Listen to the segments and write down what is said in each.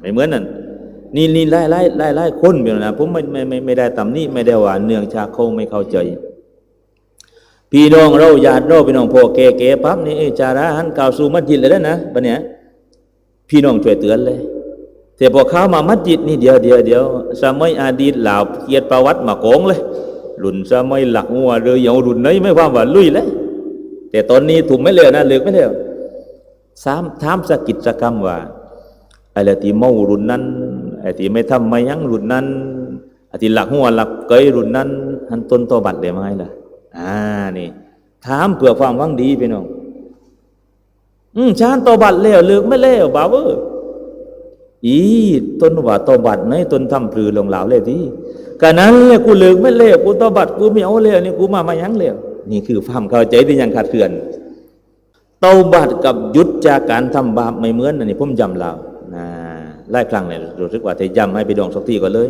ไม่เหมือนนั่นนี่นี่ไล่ไล่ไล่ไล่คนเดียวนะผมไม่ไม่ไม่ไม่ได้ตำนี่ไม่ได้ว่าเนื่องจากเขาไม่เข้าใจ พี่น้องเราญาติเราพี่น้องพ่อแก่แก่ปั๊บนี่จาระหันกล่าวสู่มัสยิดเลยนะบัดเนี้ยพี่น้องช่วยเตือนเลยแต่พอเข้ามามัสยิดนี่เดียวเดียวเดียวสมัยอดีตเหล่าเกียรติประวัติมาโกงเลยรุ่นสมัยหลักงัวเรือเหยารุ่นไหนไม่ความว่าลุยเลยแต่ตอนนี้ถูกไม่เลยนะเลิกไม่เลยสามถามสกกิจกรรมว่า ไอ้ละที่เมารุ่นนั้นไอ้ที่ไม่ทำไม่ยั้งรุ่นนั้นไอ้ที่หลักหัวหลักเกยรุ่นนั้นหันต้นตอบัตรได้ไหมล่ะ อ่านี่ ถามเผื่อความหวังดีพี่น้องอืมชานตอบัตรแล้วเลิกไม่แล้วบ่าวเอออีต้นว่าตอบัตรไหนต้นทำปลือลงเหลาเลยที่กะนั้นเลยกูเลิกไม่แล้วกูตอบัตรกูไม่เอาแล้วนี่กูมามายั้งแล้วนี่คือความเข้าใจที่ยังขาดเคือนเตาบัตกับยุดจากการทำบาปไม่เหมือนอันนี้ผมย้ำเรา นะไล่ครั้งเลยรู้สึกว่าจะย้ำให้ไปดองสักทีก่อนเลย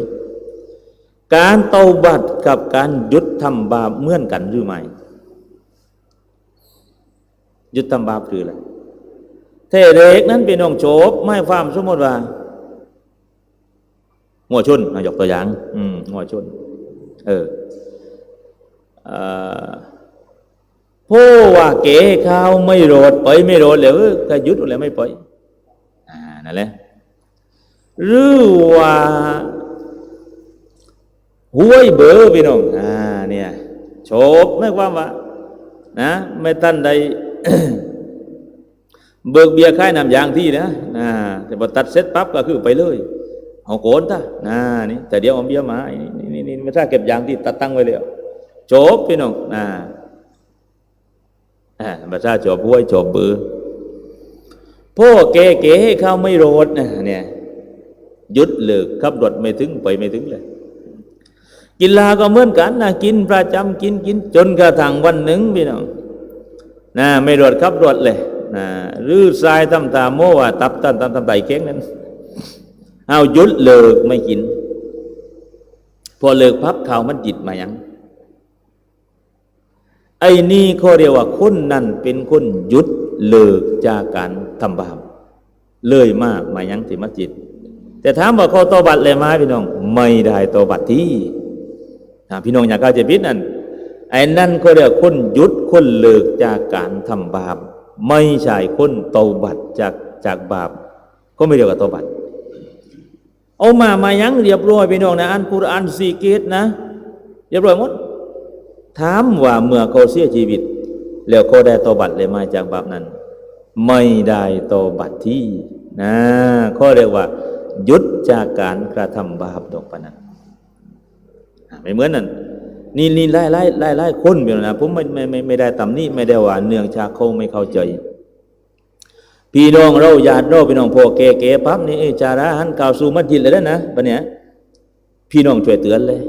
การเตาบัตกับการยุดทำบาปเหมือนกันหรือไม่ยุดทำบาปคืออะไรเทเด็กนั้นเป็นองโฉบไม่ฟามสมมติว่าหัวชนอะยกตัวอย่าง อืมหัวชน เออผู้ว่าเก๋ข้าวไม่โรดไปไม่โรดแล้วก็ยุดแล้วไม่ไปอ่า นั่นแหละหรือว่าหวยเบอร์พี่น้องอ่าเนี่ยโฉบไม่ความว่านะไม่ทันใดเบิกเบียร์ค่ายนำยางที่นะนะแต่พอตัดเสร็จปั๊บก็คือไปเลยเอาโกนตานะนี่แต่เดี๋ยวเอาเบียร์มานี่นี่นี่ไม่ถ้าเก็บยางที่ตัดตั้งไว้แล้วโฉบพี่น้องนะอ่าภาษาจบห้วยจอบบือ พ่อเก๋เก๋ให้เข้าไม่โรดนะเนี่ยยุดเลิกขับรถไม่ถึงไปไม่ถึงเลย กินลาก็เหมือนกันนะกินประจำกินกิน จนกระทั่งวันหนึ่งพี่น้องนะไม่รถขับรถเลยนะรื้อทรายตำตาโมว่าตับตันตันตันไตเค้งนั้นเอายุดเลิกไม่กิน พอเลิกพับข่าวมันจิตมายังไอ้นี่เขาเรียกว่าคนนั้นเป็นคนหยุดเลิกจากการ ทำบาปเลยมากมายังที่มัสยิดแต่ถามว่าเขาตบัตรเลยไหมพี่น้อง ไม่ได้ตบัตรที่พี่น้องอยากเข้าใจผิดนั่นไอ้นั่นเขาเรียกคนหยุดคนเลิกจากการทำบาปไม่ใช่คนตบัตรจากจากบาป ก็ไม่เรียกว่าตบัตรเอามามายังเรียบร้อยพี่น้องนะอันกุรอานสีเกตนะเรียบร้อยหมดถามว่าเมื่อเขาเสียชีวิต แล้วเขาได้ตบัตรเลยมาจากบาปนั้น ไม่ได้ตอบัตรที่นะเขาเรียกว่า ยุดจากการกระทำบาปดอกปนั้นไม่เหมือนนั้นนี่นี่ไล่ไล่ไล่ไล่คนเดียวนะผมไม่ไม่ไม่ไม่ได้ตำนี่ไม่ได้ว่าเนื่องจาเขาไม่เข้าใจ พี่น้องเราญาติเราพี่น้องพ่อแก่แก่ปั๊บนี่จาระหันกล่าวสู่มัสยิดเลยนะบัดเนี้ยพี่น้องช่วยเตือนเลย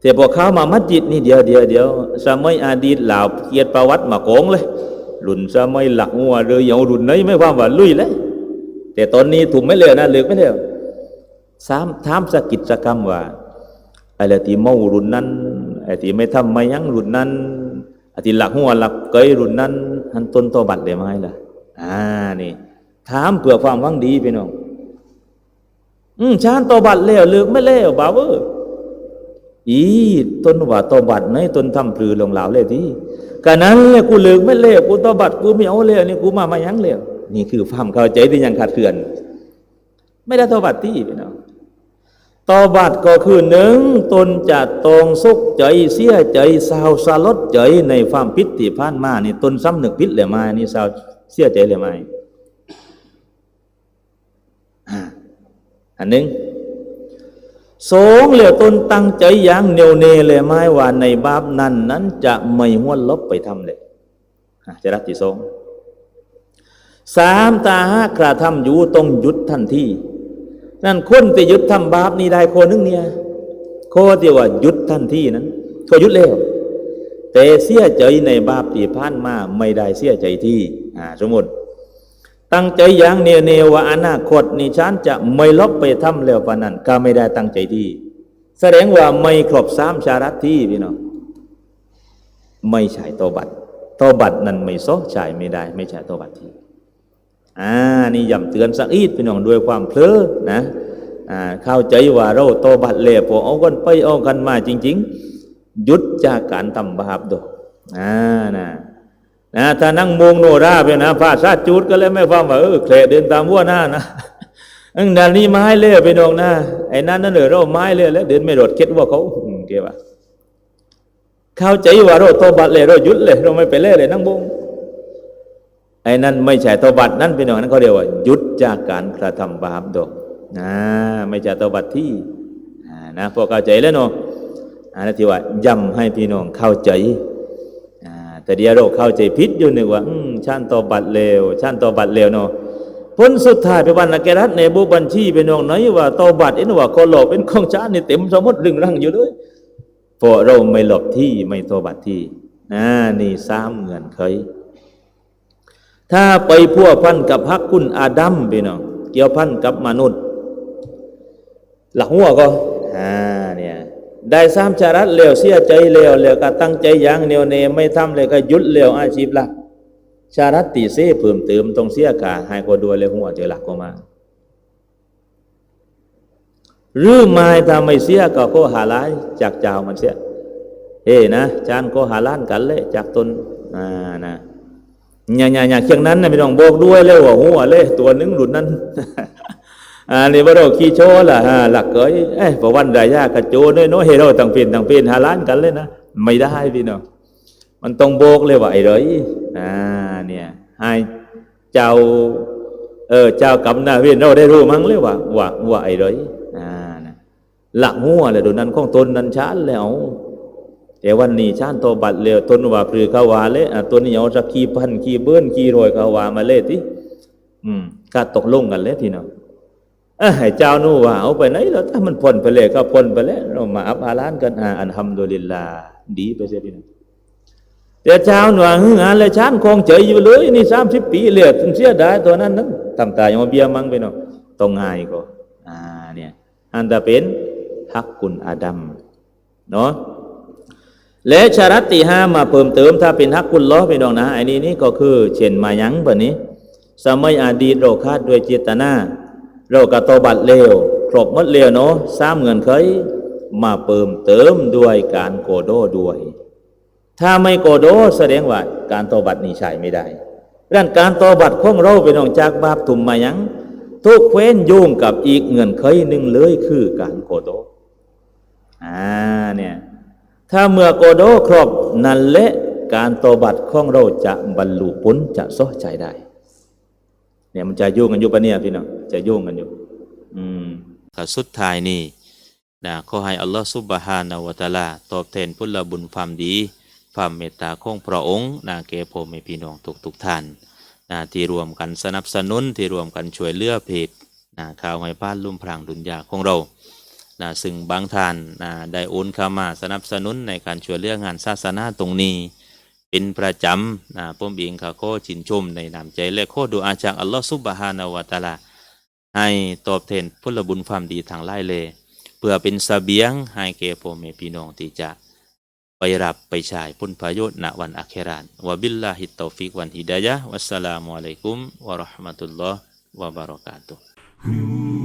แต่พอเข้ามามัสยิดนี่เดียวเดียวเดียวสมัยอดีตเหล่าเกียรติประวัติมาโกงเลย รุ่นสมัยหลักงัวเรือเหยารุ่นไหนไม่ความว่าลุยเลยแต่ตอนนี้ถูกไม่เลยนะเลิกไม่เลยสามถามสกิจกรรมว่าไอ้ละที่เมารุ่นนั้นไอ้ที่ไม่ทำไม่ยั้งรุ่นนั้นไอ้ที่หลักหัวหลักเกยรุ่นนั้นหันต้นตอบัตรได้ไหมล่ะ อ่านี่ ถามเผื่อความหวังดีพี่น้องอืมชานตอบัตรแล้วเลิกไม่แล้วบ่าวเออ อีต้นว่าตอบัตรไหนต้นทำปลือลงเหลาเลยทีกะนั้นเลยกูเลิกไม่เล้วกูตอบัตรกูไม่เอาเลยนี่กูมามายังเลยนี่คือความเข้าใจที่ยังขาดเคื่อน ไม่ได้ตอบัตรที่พี่น้องตอบัตรก็คือหนึ่งตนจะตรงสุกใจเสียใจสาวสลดใจในความพิษที่ผ่านมานี่ตนซ้ำหนึกพิษเลยมานี่สาวเสียใจเลยไหมอ่าอันหนึ่ง สองเหลียวตนตั้งใจอย่างเนียวเนเลยไม่ว่าในบาปนั้น นั้นจะไม่ห้วนลบไปทำเลยจะรับที่สองสามตาห้ากระทำอยู่ต้องหยุดทันทีนั่นคนที่หยุดทำบาปนี่ได้คนนึงเนี่ยโคที่ว่าหยุดทันทีนั้นก็หยุดแล้วแต่เสียใจในบาปที่ผ่านมาไม่ได้เสียใจที่สมมติ ตั้งใจอย่างเนียเนว่าอนาคตนี่ฉันจะไม่ลบไปทำแล้วปานนั้นก็ไม่ได้ตั้งใจที่แสดงว่าไม่ครบสามชารัตที่พี่น้องไม่ใช่ตบัตรตบัตรนั้นไม่ซ้อใช่ไม่ได้ ไม่ใช่ตบัตรที่อ่านี่ย้ำเตือนสักอีดพี่น้องด้วยความเพลอนะอ่าเข้าใจว่าเราโตบัดเลยพอเอากันไปเอากันมาจริง ๆ หยุดจากการทำบาปดอกอ่านะ นะถ้านั่งมงโนราไปนะพาซาจูดก็เลยไม่ฟังว่าเออเคลเดินตามวัวหน้านะอันนั้นนี่ไม้เล่ไปน้องนะไอ้นั่นนั่นเออเราไม้เล่แล้วเดินไม่รอดคิดว่าเขาเกี่ยวว่าเข้าใจว่าเราโตบัดเลยเราหยุดเลยเราไม่ไปเล่เลยนั่งบงไอ้นั่นไม่ใช่โตบัดนั่นเป็นอย่างนั้นเขาเรียกว่าหยุดจากการกระทำบาปดอกนะไม่ใช่โตบัดที่นะพวกเข้าใจแล้วเนาะอันนั้นที่ว่าย้ำให้พี่น้องเข้าใจ แต่เดียวเราเข้าใจผิดอยู่นึกว่าอืมชานโตบัดเลวชานโตบัดเลวเนาะผลสุดท้ายไปวันนักเกรัตในบุบัญชีเป็นน้องไหนว่าโตบัตเอ็นว่าคนหลอกเป็นของชาตินี่เต็มสมมติรึงรังอยู่เลยพราะเราไม่หลบที่ไม่โตบัตที่นะนี่สามเงื่อนไขถ้าไปพัวพันกับฮักคุณอาดัมไปเน้องเกี่ยวพันกับมนุษย์ หลักหัวก็อ่า ได้สามชารัตเลวเสียใจเลวเลวก็ตั้งใจอย่างเนียวเนไม่ทำเลยก็ยุดเลวอาชีพหลักชารัตติเสเพิ่มเติมตรงเสียกาให้กว่าด้วยเลยหัวเจอหลักก็มาหรือไม่ถ้าไม่เสียก็ก็หาร้ายจากเจ้ามันเสียเฮ้นะจานก็หาล้านกันเลยจากตนอ่านะอย่าอย่าอย่าเชียงนั้นนะไม่ต้องบอกด้วยเลยว่าหัวเลยตัวนึงหลุดนั้น อ่านี่ว่าเราขี้โชล่ะฮะหลักเอ้ยเอ้ยพอวันใดยากระโจนด้วยเนาะเฮโร่ต่างเป็นต่างเป็นหาล้านกันเลยนะไม่ได้พี่น้องมันต้องโบกเลยว่าไอ้เลยอ่าเนี่ยให้เจ้าเออเจ้ากำนาเวียนเราได้รู้มั้งเลยว่าว่าว่าไอ้เลยอ่านะหลักหัวเลยโดนนั้นของตนนั้นชานแล้วแต่วันนี้ชานโตบัดเร็วตนว่าพรือเขาวาเลยอะตัวนี้เอาสักขี้พันขี้เบิ้นขี้รอยเขาวามาเลยที่อืมก็ตกลงกันเลยพี่น้อง เออให้เจ้านู่ว่าเอาไปไหนแล้วถ้ามันพ้นไปเลยก็พ้นไปแล้วเรามาอับอาลานกันอ่าอันทำโดลิลลาดีไปเสียพี่น้องแต่เช้าหน่วยงานเลยช้านคงเฉยอยู่เลยนี่สามสิบปีเลือถึงเสียดายตัวนั้นนั้นทำตายมาเบียมังไปเนาะต้องง่ายก็อ่าเนี่ยอันจะเป็นฮักกุลอาดัมเนาะและชารัตติห้ามาเพิ่มเติมถ้าเป็นฮักกุลล้อไปน้องนะไอ้นี่นี่ก็คือเช่นมายังแบบนี้ สมัยอดีตเราคาดด้วยเจตนา เรากระโตบัดเลวครบมดเลวเนาะสามเงินเคยมาเพิ่มเติมด้วยการโกโดด้วย ถ้าไม่โกโดแสดงว่าการตบัตนี่ใช่ไม่ได้ดังนั้นการตบัตของเราเป็นออกจากบาปถุมมายังทุกเว้นโยงกับอีกเงื่อนไขหนึ่งเลยคือการโกโดอ่าเนี่ยถ้าเมื่อโกโดครบนั่นแหละการตบัตของเราจะบรรลุผลจะซอใจได้ เนี่ยมันจะโยงกันอยู่ปะเนี่ยพี่น้องจะโยงกันอยู่ อืมก็สุดท้ายนี่นะขอให้อัลลอฮฺซุบฮานะฮูวะตะอาลา ตอบแทนพุทธบุญความดี ความเมตตาของพระองค์นาแก่พ่อแม่พี่น้องทุกทุกท่านนะที่รวมกันสนับสนุนที่รวมกันช่วยเหลือเพจนะข่าวให้บ้านลุ่มพรางดุนยาของเรานะซึ่งบางท่านนะได้โอนเข้ามาสนับสนุนในการช่วยเหลืองานศาสนาตรงนี้ เป็นประจำนะผมเองก็ขอชินชมในนามใจและขอดูอาจากอัลลอฮฺซุบฮานะฮูวะตะอาลาให้ตอบแทนพลบุญความดีทางไล่เลยเพื่อเป็นสเสบียงให้แก่พ่อแม่พี่น้องที่จะไปรับไปใช้ผลประโยชน์ณวันอาเครานวะบิลลาฮิตตอฟิกวันฮิดายะวัสสลามุอะลัยกุมวะราะห์มะตุลลอฮ์วะบะเราะกาตุฮ์